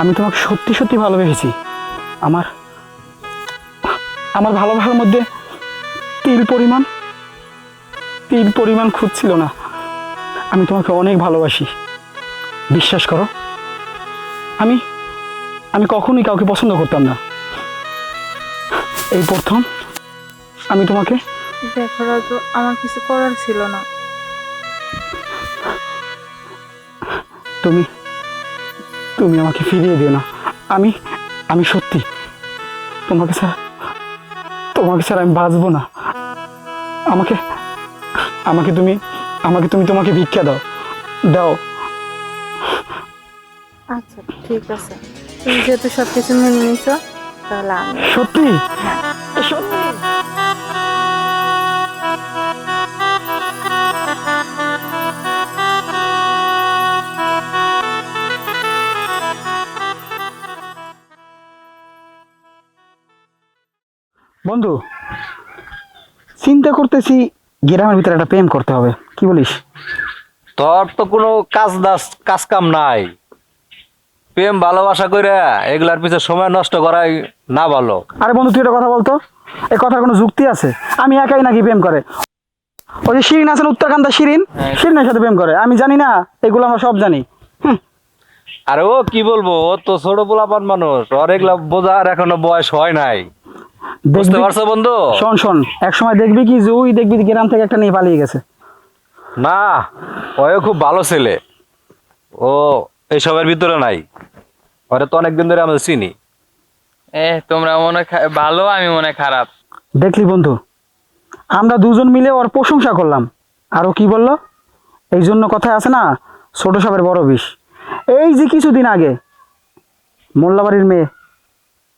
আমি তোমাকে সত্যি সত্যি ভালোবেসেছি। আমার আমার ভালোবাসার মধ্যে তিল পরিমাণ তিল পরিমাণ খুঁজছিল না। আমি তোমাকে অনেক ভালোবাসি। বিশ্বাস করো আমি আমি কখনোই কাউকে পছন্দ করতাম না। এই প্রথম আমি তোমাকে দেখো রাজু আমার কিছু করার ছিল না। তুমি তুমি আমাকে ফিরিয়ে দিও না। আমি আমি সত্যি। তোমাকে ছাড়া তোমাকে ছাড়া আমি বাঁচবো না। আমাকে আমাকে তুমি আমাকে তুমি তোমাকে ভিক্ষা দাও। দাও। আচ্ছা ঠিক আছে। তুমি যেহেতু সব কিছু মেনে নিছো তাহলে সত্যি? সত্যি? বন্ধু চিন্তা করতেছি গ্রামের ভিতরে একটা প্রেম করতে হবে। কি বলিস? তোর তো কোনো কাজ দাস কাজ কাম নাই। প্রেম ভালোবাসা করে এগুলার পিছে সময় নষ্ট করাই না ভালো। আরে বন্ধু তুই একটা কথা বলতো? এই কথার কোনো যুক্তি আছে? আমি একাই নাকি প্রেম করে? ওই যে শিরিন আছেন উত্তরাকান্তা শিরিন? শিরিনের সাথে প্রেম করে। আমি জানি না এগুলো আমরা সব জানি। আরে ও কি বলব ও তো ছোট পোলাপান মানুষ। ওর এগুলা বোঝার এখনও বয়স হয় নাই। বুঝতে পারছ বন্ধু? শোন শোন এক সময় দেখবি কি যে ওই দেখবি গ্রাম থেকে একটা নিয়ে পালিয়ে গেছে। না খুব ভালো ছেলে। ও এইসবের ভিতরে নাই। ওরে তো অনেকদিন ধরে আমরা চিনি। এ তোমরা মনে ভালো আমি মনে খারাপ। দেখলি বন্ধু আমরা দুজন মিলে ওর প্রশংসা করলাম। আরও কি বলল? এই জন্য কথায় আছে না ছোট সাপের বড় বিষ। এই যে কিছুদিন আগে মোল্লাবাড়ির মেয়ে।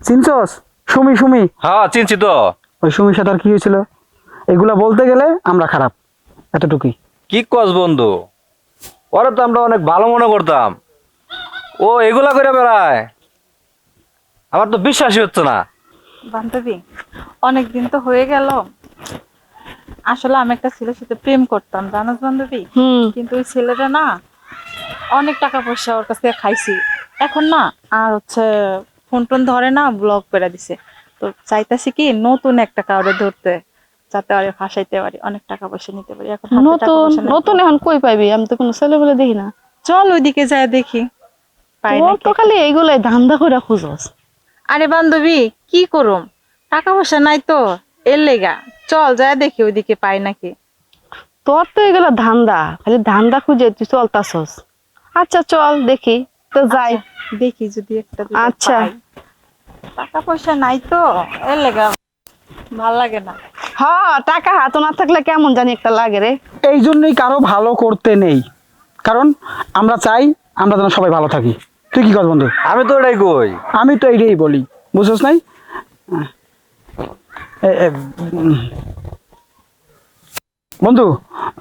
চিনছস? সুমি সুমি। হ্যাঁ চিনছি তো। ওই সুমির সাথে আর কি হয়েছিল? এগুলা বলতে গেলে আমরা খারাপ এতটুকুই। কি কস বন্ধু? ওরা তো আমরা অনেক ভালো মনে করতাম। ও এগুলা করে বেড়ায়। আমার তো বিশ্বাসই হচ্ছে না। বান্ধবী অনেক দিন তো হয়ে গেল। আসলে আমি একটা ছেলের সাথে প্রেম করতাম জানোস বান্ধবী? কিন্তু ওই ছেলেটা না অনেক টাকা পয়সা ওর কাছ থেকে খাইছি। এখন না আর হচ্ছে ফোন টোন ধরে না ব্লক করে দিছে। তো চাইতাছি কি নতুন একটা কাউরে ধরতে যাতে আরে ফাঁসাইতে পারি অনেক টাকা পয়সা নিতে পারি। এখন হাতে টাকা নতুন পয়সা নাই। নতুন এখন কই পাইবি? আমি তো কোনো ছেলে বলে দেখি না। চল ওইদিকে যায় দেখি। পাই তোর নাকি? তো খালি এইগুলাই ধান্দা করে খুঁজস। আরে বান্ধবী কি করুম? টাকা পয়সা নাই তো এর লেগা। চল যায় দেখি ওইদিকে পাই নাকি। তোর তো এগুলা ধান্দা খালি ধান্দা খুঁজে তুই চলতাছস। আচ্ছা চল দেখি। তো যাই। দেখি যদি একটা আচ্ছা। পাই। টাকা পয়সা নাই তো এর লেগা ভালো লাগে না। হ টাকা হাতে না থাকলে কেমন জানি একটা লাগে রে। এই জন্যই কারও ভালো করতে নেই। কারণ আমরা চাই আমরা যেন সবাই ভালো থাকি। তুই কি কর বন্ধু? আমি তো এটাই কই। আমি তো এইটাই বলি বুঝছস নাই? এ, এ, উম, বন্ধু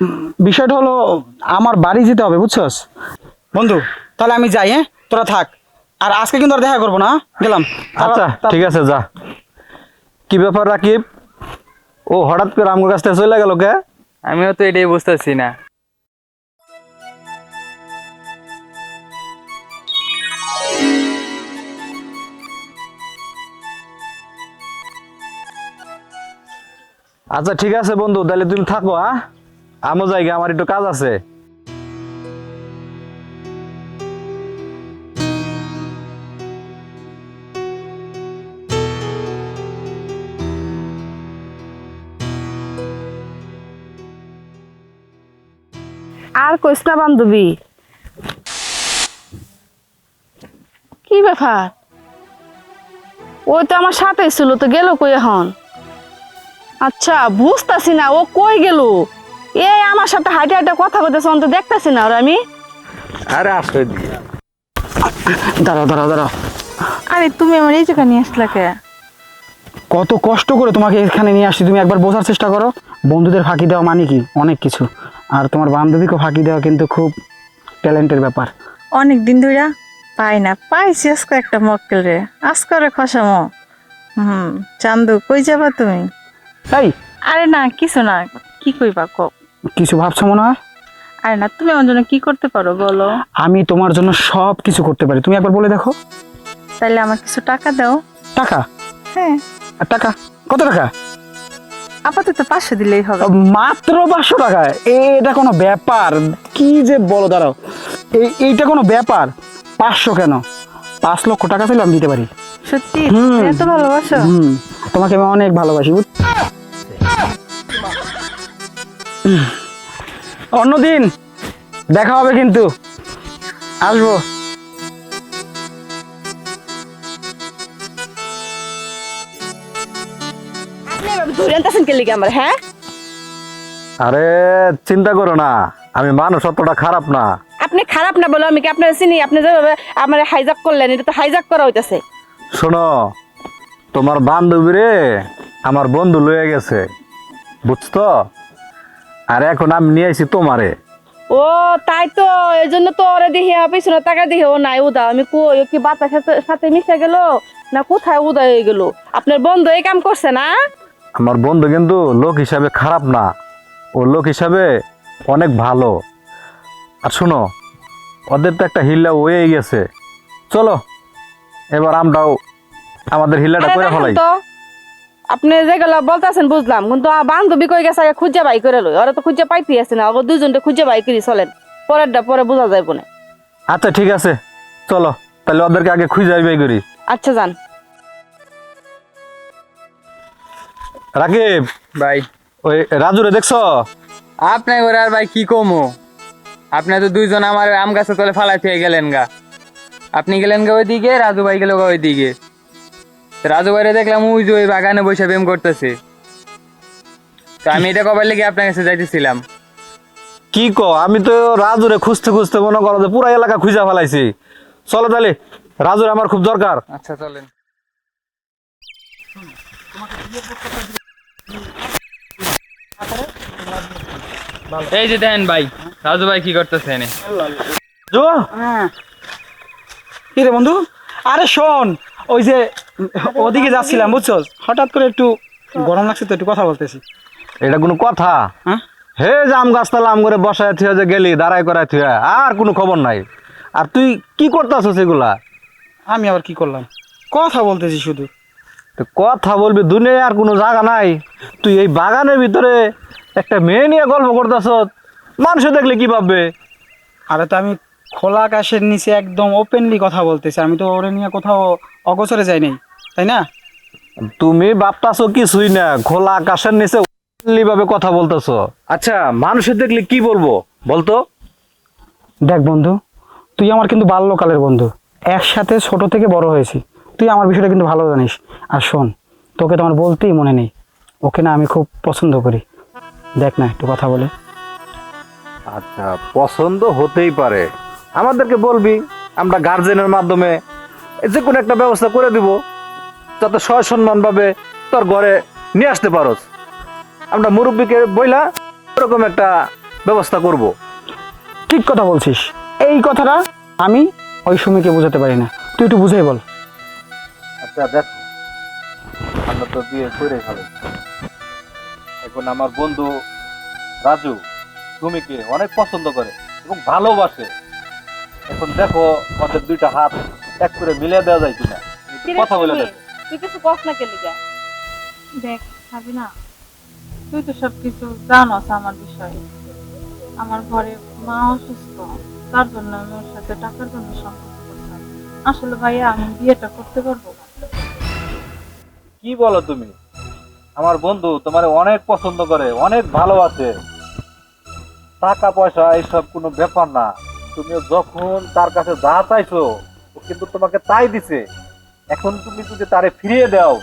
উম, বিষয়টা হলো আমার বাড়ি যেতে হবে বুঝছস? বন্ধু তাহলে আমি যাই হ্যাঁ? তোরা থাক। আর আজকে কিন্তু আর দেখা করব না? গেলাম। আচ্ছা ঠিক আছে যা। কি ব্যাপার রাকিব? ও হঠাৎ করে আমার কাছ থেকে চলে গেল কে? আমিও তো এটাই বুঝতেছি না। আচ্ছা ঠিক আছে বন্ধু তাহলে তুমি থাকো হ্যাঁ? আমও জায়গা আমার একটু কাজ আছে। আর কইস না বান্ধবী। কি ব্যাপার? ওই তো আমার সাথে ছিল তো গেল কই এখন? আচ্ছা বুঝতাছি না ও কই গেল? এই আমার সাথে হাইটে হাইটে কথা বলতেছে অন্ত দেখতাছি না ওর আমি। আরে আসো এদিকে। দাঁড়াও দাঁড়াও দাঁড়াও। আরে তুমি আমার এই জায়গা নিয়ে আসলা কে? কত কষ্ট করে তোমাকে এখানে নিয়ে আসছি তুমি একবার বোঝার চেষ্টা করো। বন্ধুদের ফাঁকি দেওয়া মানে কি? অনেক কিছু। আর তোমার বান্ধবীকে ফাঁকি দেওয়া কিন্তু খুব ট্যালেন্টের ব্যাপার। অনেক দিন ধরে পাই না। পাইছি আজকে একটা মক্কেল রে। আজকে রে খসামো। হুম চান্দু কই যাবা তুমি? এই! আরে না কিছু না। কি কইবা কো কিছু ভাবছ মনে হয়? আরে না তুমি আমার জন্য কি করতে পারো বলো? আমি তোমার জন্য সব কিছু করতে পারি। তুমি একবার বলে দেখো। তাইলে আমার কিছু টাকা দাও। টাকা? হ্যাঁ। আর টাকা? কত টাকা? আপাতত পাঁচশো দিলেই হবে। মাত্র পাঁচশো টাকা এটা কোনো ব্যাপার? কি যে বলো দাঁড়াও। এই এইটা কোনো ব্যাপার? পাঁচশো কেন? পাঁচ লক্ষ টাকা চাইলে আমি দিতে পারি। সত্যি? এত ভালোবাসো? হুম। তোমাকে আমি অনেক ভালোবাসি বুঝ অন্যদিন দেখা হবে কিন্তু। আসব। ধরে আনতেছেন কে লিগে আমার হ্যাঁ? আরে চিন্তা করো না। আমি মানুষ অতটা খারাপ না। আপনি খারাপ না বলে আমি কি আপনার চিনি? আপনি যেভাবে আমার হাইজাক করলেন এটা তো হাইজাক করা হইতাছে। শোনো তোমার বান্ধবীরে আমার বন্ধু লয়ে গেছে। বুঝতো আর এখন আমি নিয়ে আইছি তোমারে। ও তাই তো এই জন্য তো ওরে দেখে পিছনে টাকা দেখে ও নাই উদা আমি কই কি বাতার সাথে সাথে মিশে গেল? না কোথায় উদা হয়ে গেল? আপনার বন্ধু এই কাম করছে না? আমার বন্ধু কিন্তু লোক হিসাবে খারাপ না। ও লোক হিসাবে অনেক ভালো। আর শোনো ওদের তো একটা হিল্লা হয়ে গেছে। চলো এবার আমরাও আমাদের হিল্লাটা করে ফেলাই। আপনি যেগুলো বলতেছেন বুঝলাম কিন্তু আ- বান্ধবী কই গেছে আগে খুঁজে বাই করে লই। ওরা তো খুঁজে পাইতে আছে না ওরা দুজনটা খুঁজে বাই করি চলেন। পরেরটা পরে বোঝা যাইব না। আচ্ছা ঠিক আছে। চলো তাহলে ওদেরকে আগে খুঁজে যাইবে করি। আচ্ছা যান। রাকিব? ভাই। ওই রাজুরে দেখছ? আপনি করে আর ভাই কি কমো? আপনি তো দুইজন আমার আম গাছে তলে ফালাই থেকে গেলেন গা। আপনি গেলেন গা ওইদিকে রাজু ভাই গেল গা ওইদিকে। রাজু ভাইরে দেখলাম ওই যে ওই বাগানে বসে প্রেম করতেছে। তো আমি এটা কবার লেগে আপনার কাছে যাইতেছিলাম। কি কো আমি তো রাজুরে খুঁজতে খুঁজতে মনে করো যে পুরা এলাকা খুঁজা ফেলাইছি। চলো তাহলে রাজুর আমার খুব দরকার। আচ্ছা চলেন। এই যে দেখেন ভাই রাজু ভাই কি করতেছে এনে? কি রে বন্ধু? আরে শোন ওই যে ওদিকে যাচ্ছিলাম বুঝছ হঠাৎ করে একটু গরম লাগছে তো একটু কথা বলতেছি। এটা কোনো কথা? হ্যাঁ? হে যে আম গাছতলা আম করে বসায় থুয়ে যে গেলি দাঁড়াই করায় থুয়ে আর কোনো খবর নাই। আর তুই কি করতেছ সেগুলা আমি আবার কি করলাম? কথা বলতেছি শুধু। কথা বলবি দুনিয়ায় আর কোনো জায়গা নাই। তুই এই বাগানের ভিতরে একটা মেয়ে নিয়ে গল্প করতেছ মানুষ দেখলে কি ভাববে? আরে তো আমি খোলা আকাশের নিচে একদম ওপেনলি কথা বলতেছি আমি তো ওরে নিয়ে কোথাও অগোচরে যাই নাই তাই না? তুমি ভাবতাছো কিছুই না খোলা আকাশের নিচে openly ভাবে কথা বলতেছ। আচ্ছা মানুষের দেখলে কি বলব? বলতো। দেখ বন্ধু তুই আমার কিন্তু বাল্যকালের বন্ধু। একসাথে ছোট থেকে বড় হয়েছি। তুই আমার বিষয়টা কিন্তু ভালো জানিস। আর শোন তোকে তো আমার বলতেই মনে নেই। ওকে না আমি খুব পছন্দ করি। দেখ না একটু কথা বলে। আচ্ছা পছন্দ হতেই পারে। আমাদেরকে বলবি আমরা গার্জেনের মাধ্যমে যে কোনো একটা ব্যবস্থা করে দিব যাতে সয় সম্মান ভাবে তোর ঘরে নিয়ে আসতে পারোস। আমরা মুরব্বীকে বইলা এরকম একটা ব্যবস্থা করব। ঠিক কথা বলছিস। এই কথাটা আমি ওই সুমিকে বোঝাতে পারি না। তুই একটু বুঝাই বল। আচ্ছা দেখ আমরা তো বিয়ে করে খাবে এখন আমার বন্ধু রাজু সুমিকে অনেক পছন্দ করে এবং ভালোবাসে। এখন দেখো আমাদের দুইটা হাত এক করে মিলিয়ে দেওয়া যায় কিনা। কথা বলে দেখো। তুই কিছু কস না কে লিগা? দেখ ভাবি না তুই তো সব কিছু জানোস আমার বিষয়ে। আমার ঘরে মা অসুস্থ তার জন্য আমি ওর সাথে টাকার জন্য সম্পর্ক করতাম আসলে ভাইয়া আমি বিয়েটা করতে পারব না। কি বলো তুমি? আমার বন্ধু তোমার অনেক পছন্দ করে, অনেক ভালো আছে টাকা পয়সা এইসব কোনো ব্যাপার না। তুমি যখন তার কাছে যা চাইছো, ও কিন্তু তোমাকে তাই দিছে। এখন তুমি যদি তারে ফিরিয়ে দাও,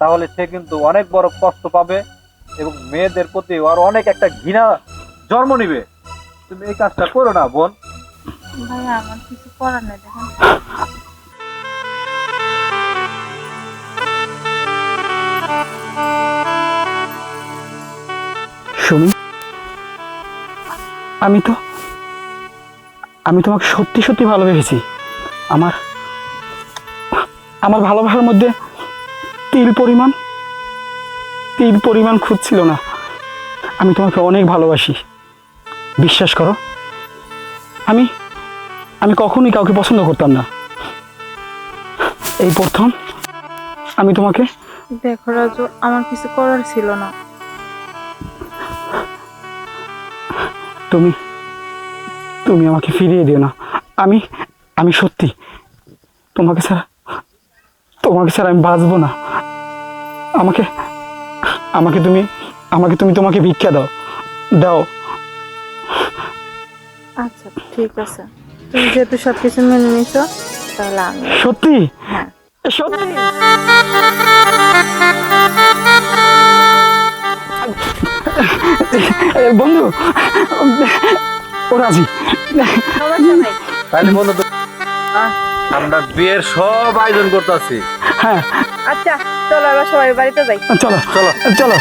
তাহলে সে কিন্তু অনেক বড় কষ্ট পাবে এবং মেয়েদের প্রতি আর অনেক একটা ঘৃণা জন্ম নিবে। তুমি এই কাজটা করো না, বোন। ভাইয়া, আমার কিছু করার নেই, দেখেন। সুমি, আমি তো, আমি তোমাকে সত্যি সত্যি ভালোবেসেছি। আমার আমার ভালোবাসার মধ্যে তিল পরিমাণ তিল পরিমাণ খুঁজছিল না। আমি তোমাকে অনেক ভালোবাসি। বিশ্বাস করো, আমি আমি কখনোই কাউকে পছন্দ করতাম না। এই প্রথম আমি তোমাকে দেখো রাজু, আমার কিছু করার ছিল না। তুমি তুমি আমাকে ফিরিয়ে দিও না। আমি আমি সত্যি তোমাকে ছাড়া তোমাকে ছাড়া আমি বাঁচবো না। আমাকে আমাকে তুমি আমাকে তুমি তোমাকে ভিক্ষা দাও। দাও। আচ্ছা ঠিক আছে। তুমি যেহেতু সবকিছু মেনে নিছো তাহলে আমি সত্যি? হ্যাঁ। সত্যি? বন্ধু ও রাজি। তাহলে বন্ধু আমরা বিয়ের সব আয়োজন করতেছি হ্যাঁ। আচ্ছা চলো এবার সবাই বাড়িতে যাই। চলো চলো চলো।